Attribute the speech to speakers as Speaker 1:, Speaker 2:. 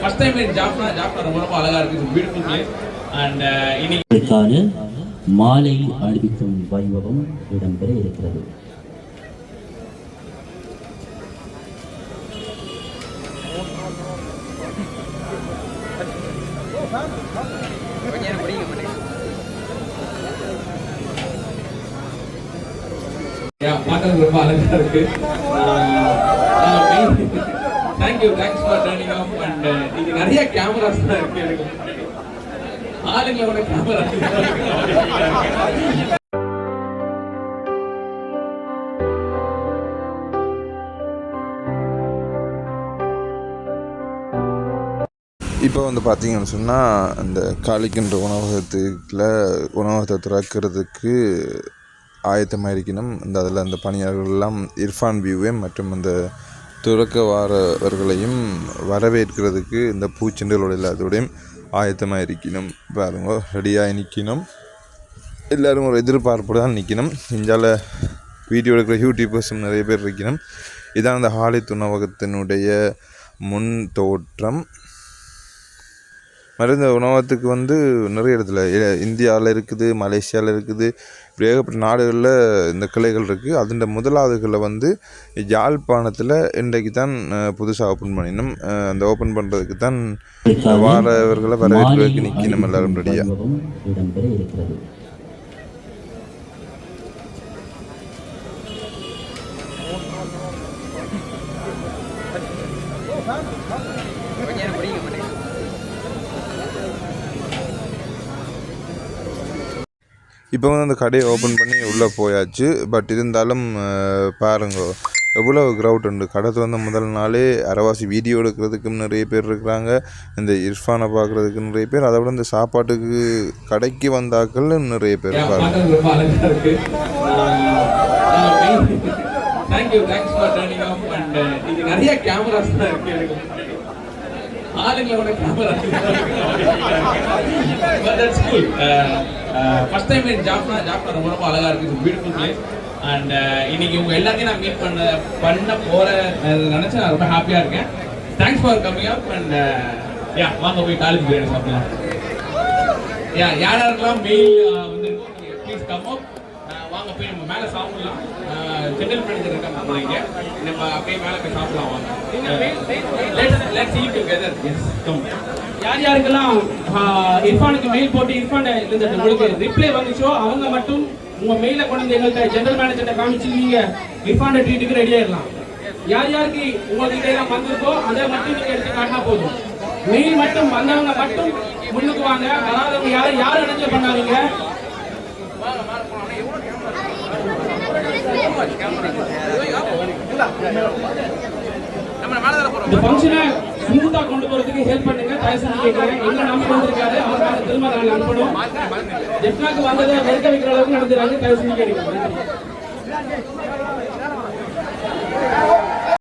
Speaker 1: First time in Jaffna Jaffna ரொம்ப ரொம்ப அழகா இருக்கு. பியூட்டிஃபுல் பிளேஸ் அண்ட் இன்னைக்கு
Speaker 2: இதற்கான மாலை அணிவிக்கும் வைபவம் இடம்பெற இருக்கிறது.
Speaker 1: பார்க்கறது ரொம்ப அழகா இருக்கு. Thank you thanks for turning off and இது நிறைய கேமராஸ் தான் இருக்கு எனக்கு. ஆளுங்களோட கேமரா
Speaker 3: இப்போ வந்து பார்த்தீங்கன்னு சொன்னால் அந்த காளிக்கின்ற உணவகத்துக்குள்ள உணவகத்தை திறக்கிறதுக்கு ஆயத்தமாக இருக்கணும் இந்த அதில் அந்த பணியாளர்கள்லாம் இர்ஃபான் வியூவே மற்றும் அந்த துறக்க வாரவர்களையும் வரவேற்கிறதுக்கு இந்த பூச்செண்டுகளோட எல்லாத்தோடையும் ஆயத்தமாக இருக்கணும் பாருங்க ரெடியாக நிற்கணும் எல்லோரும் ஒரு எதிர்பார்ப்பு தான் நிற்கணும் இந்தியாவில் வீடியோ எடுக்கிற யூடியூபர்ஸும் நிறைய பேர் இருக்கணும். இதான் அந்த ஹாலித் உணவகத்தினுடைய முன் தோற்றம். மருந்து உணவகத்துக்கு வந்து நிறைய இடத்துல இந்தியாவில் இருக்குது மலேசியாவில் இருக்குது ஏகப்பட்ட நாடுகளில் இந்த கிளைகள் இருக்குது. அதில் முதலாவதுகளில் வந்து யாழ்ப்பாணத்தில் இன்றைக்கு தான் புதுசாக ஓப்பன் பண்ணினோம். அந்த ஓப்பன் பண்ணுறதுக்கு தான் வாரவர்களை வரவேற்கிறதுக்கு நிற்கணும் எல்லாரும் ரெடியாக
Speaker 2: வைபவம் இடம்பெற
Speaker 3: இப்போ வந்து அந்த கடையை ஓப்பன் பண்ணி உள்ளே போயாச்சு பட் இருந்தாலும் பாருங்க எவ்வளோ க்ரௌட் உண்டு கடை வந்து முதல் நாளே அரைவாசி வீடியோ எடுக்கிறதுக்கும் நிறைய பேர் இருக்கிறாங்க இந்த இர்ஃபானை பார்க்குறதுக்கு நிறைய பேர் அதை விட இந்த சாப்பாட்டுக்கு கடைக்கு வந்தாக்கள் நிறைய பேர் பாருங்க
Speaker 1: நிறைய கேமராஸ் தான் இருக்கு. ஆளுங்களோட camera but that's cool first time in Jaffna Jaffna ரொம்ப ரொம்ப அழகா இருக்கு. பியூட்டிஃபுல் பிளேஸ் அண்ட் இன்னைக்கு உங்க எல்லாத்தையும் நான் மீட் பண்ண பண்ண போற நினைச்சு நான் ரொம்ப ஹாப்பியா இருக்கேன். Thanks for coming up and yeah வாங்க போய் காலேஜ் பிரியாணி சாப்பிடலாம். யா யார் யாருக்கெல்லாம் மெயில் uh, வந்து ப்ளீஸ் கம் அப் வாங்க போய் நம்ம மேலே சாப்பிடலாம். ஜெனரல் மேனேஜர் இருக்காங்க நம்ம இங்க. நம்ம அப்படியே மேலே போய் சாப்பிடலாம் வாங்க. Let's let's eat together yes come
Speaker 4: யார் யாருக்கெல்லாம் இர்ஃபானுக்கு மெயில் போட்டு இர்ஃபான் இந்த உங்களுக்கு ரிப்ளை வந்துச்சோ அவங்க மட்டும் உங்க மெயில கொண்டு வந்து எங்கள்கிட்ட ஜெனரல் மேனேஜர்கிட்ட காமிச்சு நீங்க இர்ஃபான் ட்ரீட்டுக்கு ரெடி ஆயிடலாம் யார் யாருக்கு உங்களுக்கு இதெல்லாம் வந்திருக்கோ அதை மட்டும் நீங்க எடுத்து காட்டினா போதும். மெயில் மட்டும் வந்தவங்க மட்டும் முன்னுக்கு வாங்க. வராதவங்க யாரும் யாரும் அடைஞ்சல் பண்ணாதீங்க. இந்த ஃபங்க்ஷனை ஸ்மூத்தாக கொண்டு போகிறதுக்கு ஹெல்ப் பண்ணுங்க. தயசன் செஞ்சு எங்க நம்பி வந்திருக்காரு அவருக்கான திரும்ப நாங்கள் அனுப்பணும். ஜெஃப்னாக்கு வந்ததை வெறுக்க வைக்கிற அளவுக்கு நடந்துடுறாங்க தயசன் செஞ்சு